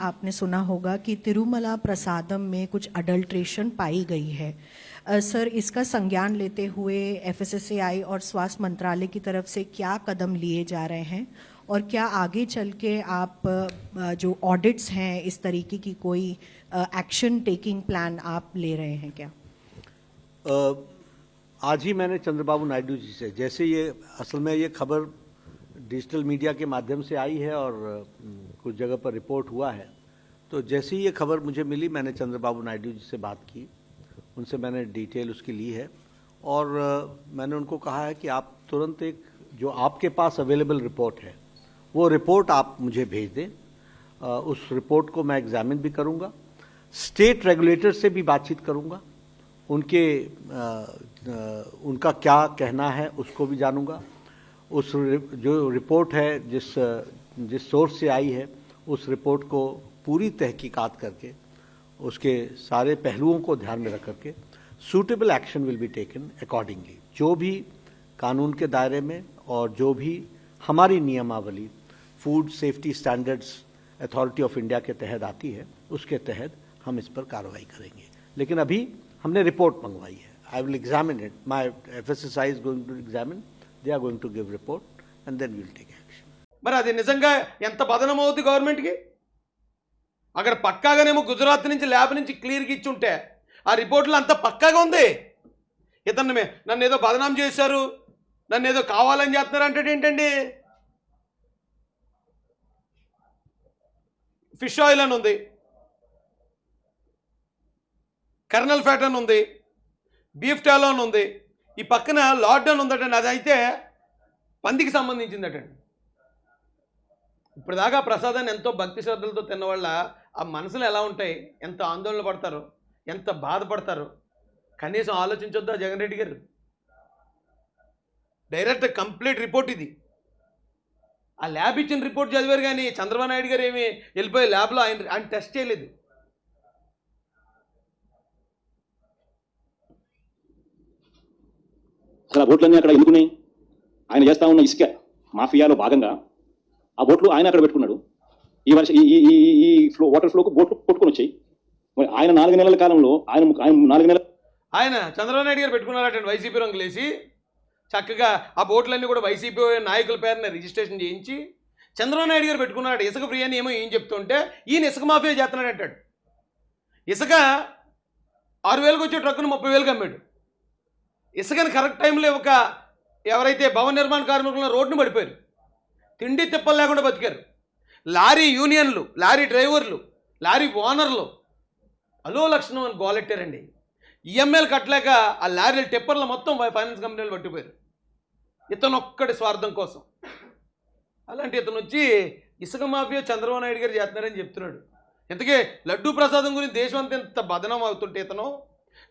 आपने सुना होगा कि तिरुमला प्रसादम में कुछ अडल्ट्रेशन पाई गई है। अ, सर इसका संज्ञान लेते हुए एफएसएसएआई और स्वास्थ्य मंत्रालय की तरफ़ से क्या कदम लिए जा रहे हैं? और क्या आगे चल के आप जो ऑडिट्स हैं इस तरीके की कोई एक्शन टेकिंग प्लान आप ले रहे हैं क्या? आज ही मैंने चंद्रबाबू नायडू जी से जैसे ये असल में ये खबर डिजिटल मीडिया के माध्यम से आई है और कुछ जगह पर रिपोर्ट हुआ है। तो जैसे ही ये खबर मुझे मिली मैंने चंद्रबाबू नायडू जी से बात की। उनसे मैंने डिटेल उसकी ली है और मैंने उनको कहा है कि आप तुरंत एक जो आपके पास अवेलेबल रिपोर्ट है वो रिपोर्ट आप मुझे भेज दें। उस रिपोर्ट को मैं एग्जामिन भी करूँगा स्टेट रेगुलेटर से भी बातचीत करूँगा उनके अ, अ, उनका क्या कहना है उसको भी जानूँगा उस जो रिपोर्ट है, जिस जिस सोर्स से आई है, उस रिपोर्ट को पूरी तहकीकात करके, उसके सारे पहलुओं को ध्यान में रख करके suitable action will be taken accordingly जो भी कानून के दायरे में और जो भी हमारी नियमावली food safety standards authority of India के तहत आती है, उसके तहत हम इस पर कार्रवाई करेंगे। लेकिन अभी हमने रिपोर्ट मंगवाई है। I will examine it my F S is going to examine they are going to give report and then will take action మరి అది నిజంగా ఎంత బదనం అవుతుంది గవర్నమెంట్కి? అక్కడ పక్కాగానేమో గుజరాత్ నుంచి ల్యాబ్ నుంచి క్లియర్గా ఇచ్చి ఉంటే ఆ రిపోర్ట్లో అంత పక్కాగా ఉంది? ఇతన్ని నన్ను ఏదో బదనాం చేశారు నన్ను ఏదో కావాలని చేస్తున్నారు అంటే ఏంటండి? ఫిష్ ఆయిల్ అని ఉంది. కర్నల్ ఫ్యాట్ అని ఉంది. బీఫ్ టాలో అని ఉంది. ఈ పక్కన లాక్డౌన్ ఉందటండి అది అయితే పందికి సంబంధించిందటండి. ఇప్పుడు దాకా ప్రసాదాన్ని ఎంతో భక్తి శ్రద్ధలతో తిన్నవాళ్ళ ఆ మనసులు ఎలా ఉంటాయి ఎంత ఆందోళన పడతారు ఎంత బాధపడతారు కనీసం ఆలోచించొద్దా జగన్ రెడ్డి గారు? డైరెక్ట్ కంప్లీట్ రిపోర్ట్ ఇది. ఆ ల్యాబ్ ఇచ్చిన రిపోర్ట్ చదివారు కానీ చంద్రబాబు నాయుడు గారు ఏమి వెళ్ళిపోయి ల్యాబ్లో ఆయన ఆయన టెస్ట్ చేయలేదు. అసలు ఆ బోట్లన్నీ అక్కడ ఎందుకున్నాయి? ఆయన చేస్తా ఉన్న ఇసుక మాఫియాలో భాగంగా ఆ బోట్లు ఆయన అక్కడ పెట్టుకున్నాడు. ఈ వర్ష ఈ ఈ- ఫ్లో వాటర్ ఫ్లోకు బోట్లు పట్టుకుని వచ్చాయి. మరి ఆయన నాలుగు నెలల కాలంలో ఆయన ఆయన నాలుగు నెలల ఆయన చంద్రబాబు నాయుడు గారు పెట్టుకున్నారటండి వైసీపీ రంగులేసి చక్కగా ఆ బోట్లన్నీ కూడా వైసీపీ నాయకుల పేరున రిజిస్ట్రేషన్ చేయించి చంద్రబాబు నాయుడు గారు పెట్టుకున్నాడు ఇసుక ఫ్రీ అని ఏమో ఏం చెప్తుంటే ఈయన ఇసుక మాఫియా చేస్తున్నాడు అంటాడు ఇసుక ఆరు వేలకు వచ్చే ట్రక్కును ముప్పై వేలకు అమ్మాడు. ఇసుకని కరెక్ట్ టైంలో ఒక ఎవరైతే భవన నిర్మాణ కార్మికులను రోడ్డును పడిపోయారు. తిండి తిప్పలు లేకుండా బతికారు. లారీ యూనియన్లు లారీ డ్రైవర్లు లారీ ఓనర్లు అలో లక్షణం అని గోలెట్టారండి ఈఎంఐలు కట్టలేక ఆ లారీలు టిప్పర్లు మొత్తం ఫైనాన్స్ కంపెనీలు పట్టిపోయారు. ఇతను ఒక్కడి స్వార్థం కోసం. అలాంటి ఇతను వచ్చి ఇసుక మాఫియా చంద్రబాబు నాయుడు గారు చేస్తున్నారని చెప్తున్నాడు. ఇంతకీ లడ్డూ ప్రసాదం గురించి దేశం అంత ఇంత బదనం అవుతుంటే ఇతను?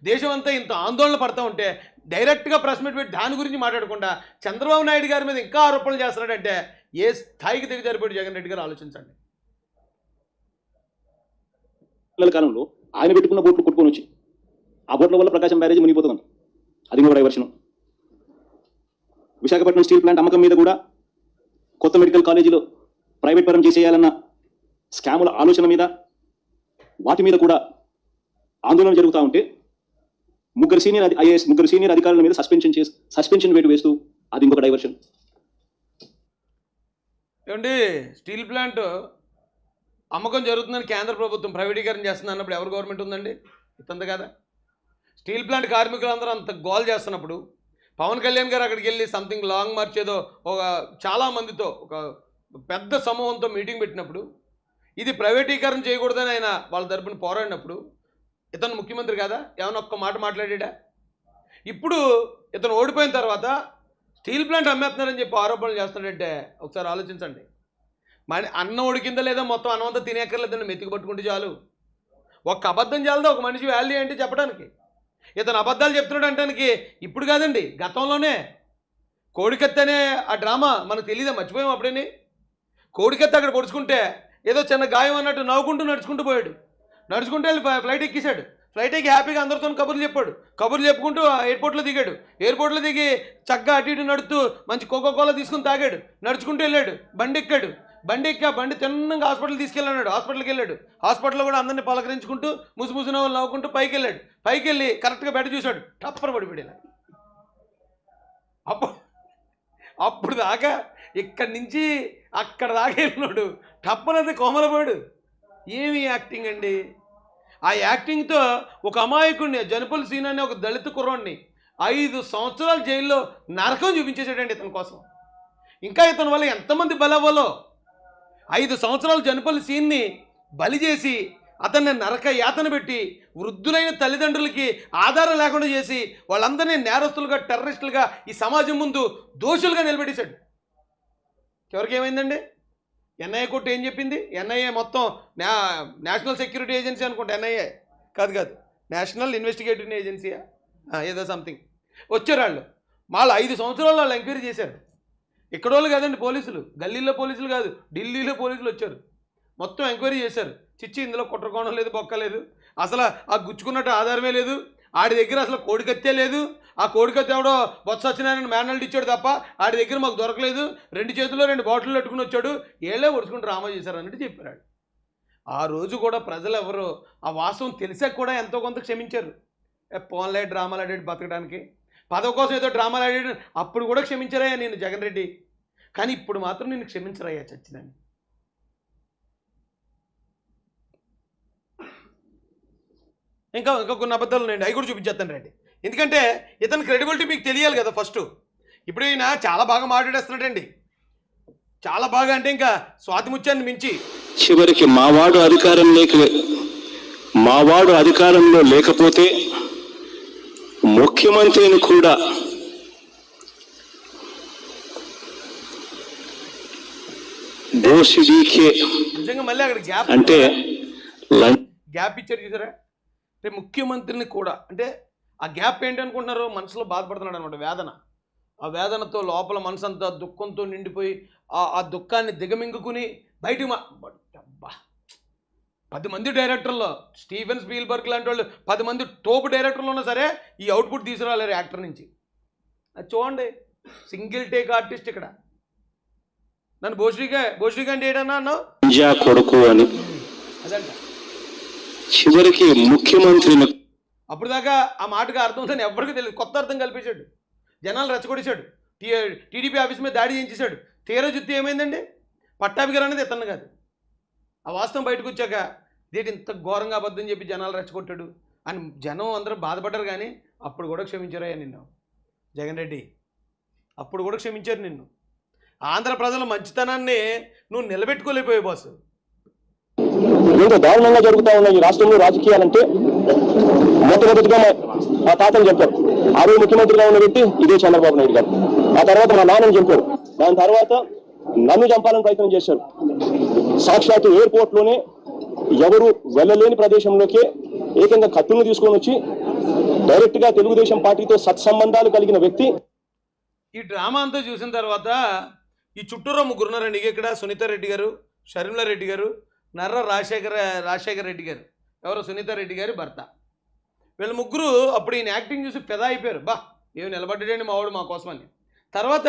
దేశం అంతా ఇంత ఆందోళన పడతా ఉంటే డైరెక్ట్గా ప్రెస్ మీట్ పెట్టి దాని గురించి మాట్లాడకుండా చంద్రబాబు నాయుడు గారి మీద ఇంకా ఆరోపణలు చేస్తున్నాడంటే ఏ స్థాయికి దిగజారిపోయాడు జగన్ రెడ్డి గారు ఆలోచించండి. పిల్లల కాలంలో ఆయన పెట్టుకున్న బోట్లు కొట్టుకొని వచ్చి ఆ బోట్ల వల్ల ప్రకాశం బ్యారేజ్ మునిగిపోతుంది అది కూడా డైవర్షన్. విశాఖపట్నం స్టీల్ ప్లాంట్ అమ్మకం మీద కూడా కొత్త మెడికల్ కాలేజీలో ప్రైవేట్ పరం చేసేయాలన్న స్కాముల ఆలోచన మీద వాటి మీద కూడా ఆందోళన జరుగుతూ ఉంటే ముగ్గురు సీనియర్ ఐఏఎస్ ముగ్గురు సీనియర్ అధికారుల మీద సస్పెన్షన్ చేసి సస్పెన్షన్ వేటు వేస్తూ అది ఇంకొక డైవర్షన్. ఏమండి స్టీల్ ప్లాంట్ అమ్మకం జరుగుతుందని కేంద్ర ప్రభుత్వం ప్రైవేటీకరణ చేస్తుంది అన్నప్పుడు ఎవరు గవర్నమెంట్ ఉందండి? ఇతంది కదా? స్టీల్ ప్లాంట్ కార్మికులందరూ అంత గోల్ చేస్తున్నప్పుడు పవన్ కళ్యాణ్ గారు అక్కడికి వెళ్ళి సంథింగ్ లాంగ్ మార్చ్ ఏదో ఒక చాలా మందితో ఒక పెద్ద సమూహంతో మీటింగ్ పెట్టినప్పుడు ఇది ప్రైవేటీకరణ చేయకూడదని ఆయన వాళ్ళ తరపున పోరాడినప్పుడు ఇతను ముఖ్యమంత్రి కదా? ఏమైనా ఒక్క మాట మాట్లాడా ఇప్పుడు ఇతను ఓడిపోయిన తర్వాత స్టీల్ ప్లాంట్ అమ్మేస్తున్నారని చెప్పి ఆరోపణలు చేస్తున్నాడంటే ఒకసారి ఆలోచించండి. మరి అన్నం ఉడికిందా లేదా మొత్తం అన్నం అంతా తినేక్కర్లేదండి మెతికి పట్టుకుంటే చాలు. ఒక్క అబద్ధం చాలదా? ఒక మనిషి వాల్యూ ఏంటి చెప్పడానికి? ఇతను అబద్ధాలు చెప్తున్నాడు అంటానికి ఇప్పుడు కాదండి గతంలోనే. కోడికత్తి అనే ఆ డ్రామా మనకు తెలియదా మర్చిపోయాం అప్పుడని కోడికత్తి అక్కడ పొడుచుకుంటే ఏదో చిన్న గాయం అన్నట్టు నవ్వుకుంటూ నడుచుకుంటూ పోయాడు. నడుచుకుంటూ వెళ్ళి ఫ్లైట్ ఎక్కేశాడు. ఫ్లైట్ ఎక్కి హ్యాపీగా అందరితో కబుర్లు చెప్పాడు. కబుర్లు చెప్పుకుంటూ ఎయిర్పోర్ట్లో దిగాడు. ఎయిర్పోర్ట్లో దిగి చక్కగా అటు ఇటు నడుతూ మంచి కోకో కోలా తీసుకుని తాగాడు. నడుచుకుంటూ వెళ్ళాడు. బండి ఎక్కాడు. బండి ఎక్కా బండి తిన్నంగా హాస్పిటల్ తీసుకెళ్ళాడు. హాస్పిటల్కి వెళ్ళాడు. హాస్పిటల్లో కూడా అందరిని పలకరించుకుంటూ ముసు వాళ్ళు నవ్వుకుంటూ పైకి వెళ్ళాడు. పైకి వెళ్ళి కరెక్ట్గా బెడ్ చూశాడు. టప్పర పడిపోయాడు అప్పుడు అప్పుడు దాకా ఇక్కడి నుంచి అక్కడ దాకా వెళ్ళినాడు. టప్పనది కోమలపోయాడు. ఏమి యాక్టింగ్ అండి? ఆ యాక్టింగ్తో ఒక అమాయకుడిని జనపల్ సీన్ అనే ఒక దళిత కుర్రాడిని ఐదు సంవత్సరాలు జైల్లో నరకం చూపించేసాడండి ఇతని కోసం. ఇంకా ఇతని వల్ల ఎంతమంది బలవ్వాలో? ఐదు సంవత్సరాలు జనపల్లి సీన్ని బలి చేసి అతన్ని నరక యాతన పెట్టి వృద్ధులైన తల్లిదండ్రులకి ఆధారం లేకుండా చేసి వాళ్ళందరినీ నేరస్తులుగా టెర్రరిస్టులుగా ఈ సమాజం ముందు దోషులుగా నిలబెట్టేశాడు. చివరికి ఏమైందండి? ఎన్ఐఏ కోర్టు ఏం చెప్పింది? ఎన్ఐఏ మొత్తం నా నేషనల్ సెక్యూరిటీ ఏజెన్సీ అనుకుంటా ఎన్ఐఏ. కాదు కాదు. నేషనల్ ఇన్వెస్టిగేటివ్ ఏజెన్సీయా ఏదో సంథింగ్. వచ్చారు వాళ్ళు. వాళ్ళు ఐదు సంవత్సరాలు వాళ్ళు ఎంక్వైరీ చేశారు. ఇక్కడ వాళ్ళు కాదండి పోలీసులు. గల్లీలో పోలీసులు కాదు ఢిల్లీలో పోలీసులు వచ్చారు. మొత్తం ఎంక్వైరీ చేశారు. చిచ్చి ఇందులో కుట్రకోణం లేదు బొక్క లేదు. అసలు ఆ గుచ్చుకున్నట్టు ఆధారమే లేదు. ఆడి దగ్గర అసలు కోడికత్తే లేదు. ఆ కోడికత్తి ఎవడో బొత్స సత్యనారాయణ మేనల్డ్ ఇచ్చాడు తప్ప ఆడి దగ్గర మాకు దొరకలేదు. రెండు చేతుల్లో రెండు బాటిల్ పెట్టుకుని వచ్చాడు. ఏళ్ళే ఒడుచుకుని డ్రామా చేశారు అన్నట్టు చెప్పాడు. ఆ రోజు కూడా ప్రజలు ఎవరు ఆ వాస్తవం తెలిసాక కూడా ఎంతో కొంత క్షమించారు. పోన్లే డ్రామాలు ఆడాడు బతకడానికి. పదవి కోసం ఏదో డ్రామాలు ఆడాడు. అప్పుడు కూడా క్షమించరాయా నేను జగన్ రెడ్డి. కానీ ఇప్పుడు మాత్రం నేను క్షమించరయ్యా చచ్చినని. ఇంకా ఇంకా కొన్ని అబద్ధాలు ఉన్నాయండి. అవి కూడా చూపించేస్తాను రండి. ఎందుకంటే ఇతని క్రెడిబిలిటీ మీకు తెలియాలి కదా ఫస్ట్ ఇప్పుడు ఈయన చాలా బాగా మాట్లాడేస్తున్నాడండి. చాలా బాగా అంటే ఇంకా స్వాతి ముత్యాన్ని మించి. చివరికి మావాడు అధికారం లేక మావాడు అధికారంలో లేకపోతే ముఖ్యమంత్రిని కూడా అంటే గ్యాప్ ఇచ్చారు చూసారా? అంటే ముఖ్యమంత్రిని కూడా అంటే ఆ గ్యాప్ ఏంటి అనుకుంటున్నారు మనసులో బాధపడుతున్నాడు అనమాట వేదన. ఆ వేదనతో లోపల మనసు అంతా దుఃఖంతో నిండిపోయి ఆ ఆ దుఃఖాన్ని దిగమింగుకుని బయటికి మా అబ్బా పది మంది డైరెక్టర్లో స్టీఫెన్ స్పీల్బర్గ్ లాంటి వాళ్ళు పది మంది టోప్ డైరెక్టర్లు ఉన్నా సరే ఈ అవుట్పుట్ తీసుకురాలేరు యాక్టర్ నుంచి. అది చూడండి సింగిల్ టేక్ ఆర్టిస్ట్ ఇక్కడ. నన్ను భోష్రిగా భోష్రిగా అంటే ఏడన్నా అన్నావు? జా కొడుకు అని. అదంట. చివరికి ముఖ్యమంత్రిని అప్పుడు దాకా ఆ మాటకు అర్థం ఉందని ఎవరికి తెలియదు. కొత్త అర్థం కల్పించాడు. జనాలు రెచ్చగొడిచాడు టీడీపీ ఆఫీస్ మీద దాడి చేయించేశాడు. తీరా జుత్తు ఏమైందండి? పట్టాభి గారు అనేది ఇతను కాదు. ఆ వాస్తవం బయటకు వచ్చాక దీటి ఇంత ఘోరంగా అబద్ధం చెప్పి జనాలు రెచ్చగొట్టాడు? అని జనం అందరూ బాధపడ్డారు కానీ అప్పుడు కూడా క్షమించారయ్యా నిన్ను. జగన్ రెడ్డి అప్పుడు కూడా క్షమించారు నిన్ను. ఆంధ్ర ప్రజల మంచితనాన్ని నువ్వు నిలబెట్టుకోలేకపోయావు బాసు. దారుణంగా జరుగుతా ఉన్నాయి రాష్ట్రంలో రాజకీయాలంటే మొట్టమొదటిగా మా- మా తాతని చెప్పారు. ఆ రోజు ముఖ్యమంత్రిగా ఉన్న వ్యక్తి ఇదే చంద్రబాబు నాయుడు గారు. ఆ తర్వాత మా నాన్నని చంపారు. దాని తర్వాత నన్ను చంపాలని ప్రయత్నం చేశారు. సాక్షాత్ ఎయిర్పోర్ట్లోనే ఎవరు వెళ్ళలేని ప్రదేశంలోకి ఏకంగా కత్తులను తీసుకొని వచ్చి డైరెక్ట్గా తెలుగుదేశం పార్టీతో సత్సంబంధాలు కలిగిన వ్యక్తి. ఈ డ్రామా అంతా చూసిన తర్వాత ఈ చుట్టూరా ముగ్గురున్నారండి ఇక్కడ సునీత రెడ్డి గారు షర్మిలారెడ్డి గారు నర్ర రాజశేఖర రాజశేఖర రెడ్డి గారు. ఎవరు సునీత రెడ్డి గారి భర్త. వీళ్ళ ముగ్గురు అప్పుడు ఈయన యాక్టింగ్ చూసి పెదా అయిపోయారు. బా ఏమి నిలబడ్డాడండి మా వాడు మా కోసమని. తర్వాత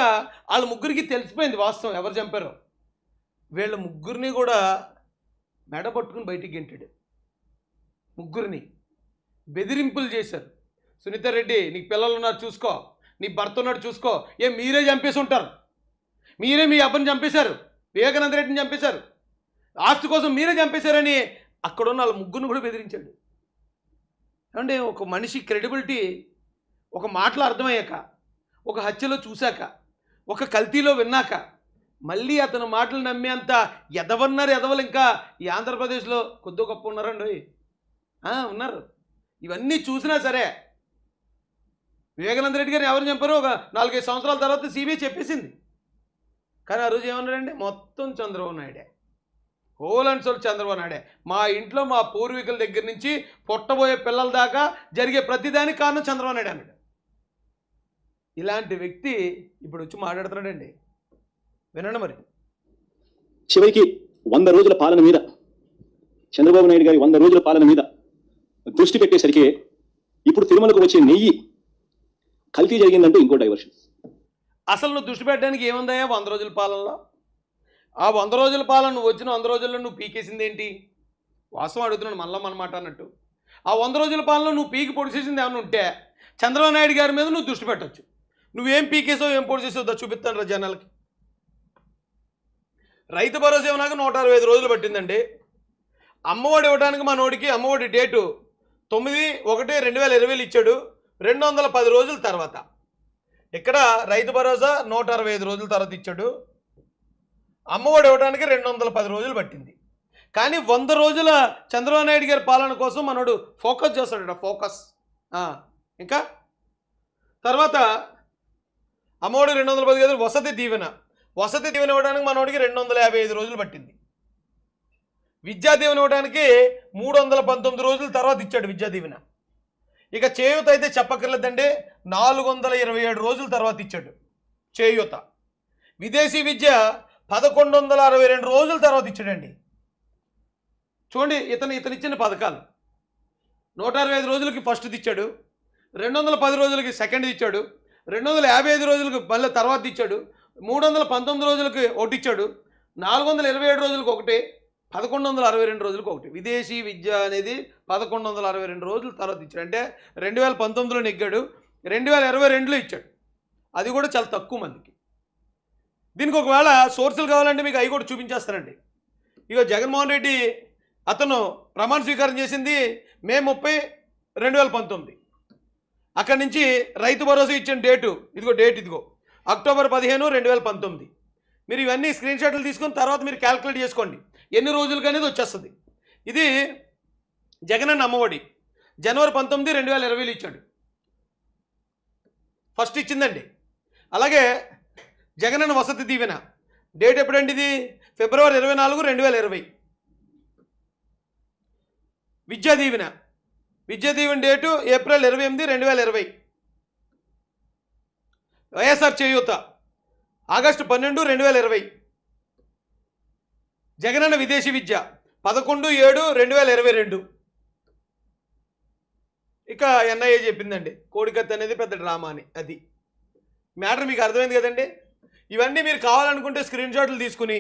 వాళ్ళ ముగ్గురికి తెలిసిపోయింది వాస్తవం ఎవరు చంపారో. వీళ్ళ ముగ్గురిని కూడా మెడ పట్టుకుని బయటికి గెంటాడు. ముగ్గురిని బెదిరింపులు చేశారు. సునీత రెడ్డి నీకు పిల్లలు ఉన్నారు చూసుకో నీ భర్త ఉన్నాడు చూసుకో ఏ మీరే చంపేసి ఉంటారు. మీరే మీ అబ్బని చంపేశారు వివేకానంద రెడ్డిని చంపేశారు. ఆస్తి కోసం మీరే చంపేశారని అక్కడ ఉన్న వాళ్ళ ముగ్గురిని కూడా బెదిరించాడు. అంటే ఒక మనిషి క్రెడిబిలిటీ ఒక మాటలో అర్థమయ్యాక ఒక హత్యలో చూశాక ఒక కల్తీలో విన్నాక మళ్ళీ అతను మాటలు నమ్మేంత ఎదవన్నారు ఎదవలు ఇంకా ఈ ఆంధ్రప్రదేశ్లో కొద్ది గొప్ప ఉన్నారండి. ఉన్నారు. ఇవన్నీ చూసినా సరే వివేకానంద రెడ్డి గారిని ఎవరు చెప్పారు ఒక నాలుగైదు సంవత్సరాల తర్వాత సిబిఐ చెప్పేసింది. కానీ ఆ రోజు ఏమన్నారండి మొత్తం చంద్రబాబు నాయుడే. హోల్ అండ్ సోల్ చంద్రబాబు నాయుడే. మా ఇంట్లో మా పూర్వీకుల దగ్గర నుంచి పుట్టబోయే పిల్లల దాకా జరిగే ప్రతిదానికి కారణం చంద్రబాబు నాయుడు అన్నాడు. ఇలాంటి వ్యక్తి ఇప్పుడు వచ్చి మాట్లాడుతున్నాడండి. వినండి మరి. చివరికి వంద రోజుల పాలన మీద చంద్రబాబు నాయుడు గారి వంద రోజుల పాలన మీద దృష్టి పెట్టేసరికి ఇప్పుడు తిరుమలకు వచ్చే నెయ్యి కల్తీ జరిగిందంటే ఇంకో డైవర్షన్ అసలు నువ్వు దృష్టి పెట్టడానికి ఏముందయ్యా వంద రోజుల పాలనలో? ఆ వంద రోజుల పాలన నువ్వు వచ్చిన వంద రోజుల్లో నువ్వు పీకేసింది ఏంటి? వాస్తవం అడుగుతున్నాను మళ్ళా అనమాట అన్నట్టు. ఆ వంద రోజుల పాలనలో నువ్వు పీకి పొడి చేసింది ఏమైనా ఉంటే చంద్రబాబు నాయుడు గారి మీద నువ్వు దృష్టి పెట్టచ్చు. నువ్వేం పీకేసావు ఏం పొడి చేసావు? చూపిస్తాను రా జనాలకి. రైతు భరోసా ఏమన్నాక నూట అరవై ఐదు రోజులు పట్టిందండి. అమ్మఒడి ఇవ్వడానికి మా నోడికి అమ్మఒడి డేటు తొమ్మిది ఒకటి రెండు వేల ఇరవైలు ఇచ్చాడు. రెండు వందల పది రోజుల తర్వాత. ఇక్కడ రైతు భరోసా నూట అరవై ఐదు రోజుల తర్వాత ఇచ్చాడు. అమ్మఒడి ఇవ్వడానికి రెండు వందల పది రోజులు పట్టింది. కానీ వంద రోజుల చంద్రబాబు నాయుడు గారి పాలన కోసం మనోడు ఫోకస్ చేస్తాడు ఫోకస్. ఇంకా? తర్వాత అమ్మఒడి రెండు వందల పది గదులు వసతి దీవెన. వసతి దీవెన ఇవ్వడానికి మనోడికి రెండు వందల యాభై ఐదు రోజులు పట్టింది. విద్యా దీవెన ఇవ్వడానికి మూడు వందల పంతొమ్మిది రోజుల తర్వాత ఇచ్చాడు విద్యా దీవెన. ఇక చేయూత అయితే చెప్పక్కర్లేదండి నాలుగు వందల ఇరవై ఏడు రోజుల తర్వాత ఇచ్చాడు చేయూత. విదేశీ విద్య పదకొండు వందల అరవై రెండు రోజుల తర్వాత ఇచ్చాడండి. చూడండి ఇతను ఇతను ఇచ్చిన పథకాలు. నూట అరవై ఐదు రోజులకి ఫస్ట్ది ఇచ్చాడు. రెండు వందల పది రోజులకి సెకండ్ ఇచ్చాడు. రెండు వందల యాభై ఐదు రోజులకు మళ్ళీ తర్వాత ఇచ్చాడు. మూడు వందల పంతొమ్మిది రోజులకి ఒకటి ఇచ్చాడు. నాలుగు వందల ఇరవై ఏడు రోజులకు ఒకటి. పదకొండు వందల అరవై రెండు రోజులకు ఒకటి. విదేశీ విద్య అనేది పదకొండు వందల అరవై రెండు రోజుల తర్వాత ఇచ్చాడు. అంటే రెండు వేల పంతొమ్మిదిలో నెగ్గాడు. రెండు వేల ఇరవై రెండులో ఇచ్చాడు. అది కూడా చాలా తక్కువ మందికి. దీనికి ఒకవేళ సోర్సులు కావాలంటే మీకు అవి కూడా చూపించేస్తారండి ఇక జగన్మోహన్ రెడ్డి అతను ప్రమాణ స్వీకారం చేసింది మే ముప్పై రెండు వేల పంతొమ్మిది. అక్కడి నుంచి రైతు భరోసా ఇచ్చిన డేటు ఇదిగో డేట్ ఇదిగో అక్టోబర్ పదిహేను రెండు వేల పంతొమ్మిది. మీరు ఇవన్నీ స్క్రీన్ షాట్లు తీసుకుని తర్వాత మీరు క్యాల్కులేట్ చేసుకోండి. ఎన్ని రోజులకి అనేది వచ్చేస్తుంది. ఇది జగనన్న అమ్మఒడి. జనవరి పంతొమ్మిది రెండు వేల ఇరవైలో ఇచ్చాడు. ఫస్ట్ ఇచ్చిందండి. అలాగే జగనన్న వసతి దీవెన. డేట్ ఎప్పుడండి ఇది? ఫిబ్రవరి ఇరవై నాలుగు రెండు వేల ఇరవై. విద్యా దీవెన. విద్యా దీవెన డేటు ఏప్రిల్ ఇరవై ఎనిమిది రెండు వేల ఇరవై. వైఎస్ఆర్ చేయూత. ఆగస్టు పన్నెండు రెండు వేల ఇరవై. జగనన్న విదేశీ విద్య. పదకొండు ఏడు రెండు వేల ఇరవై రెండు. ఇక ఎన్ఐఏ చెప్పిందండి. కోడికత్తి అనేది పెద్ద డ్రామా అని అది. మ్యాటర్ మీకు అర్థమైంది కదండి? ఇవన్నీ మీరు కావాలనుకుంటే స్క్రీన్ షాట్లు తీసుకుని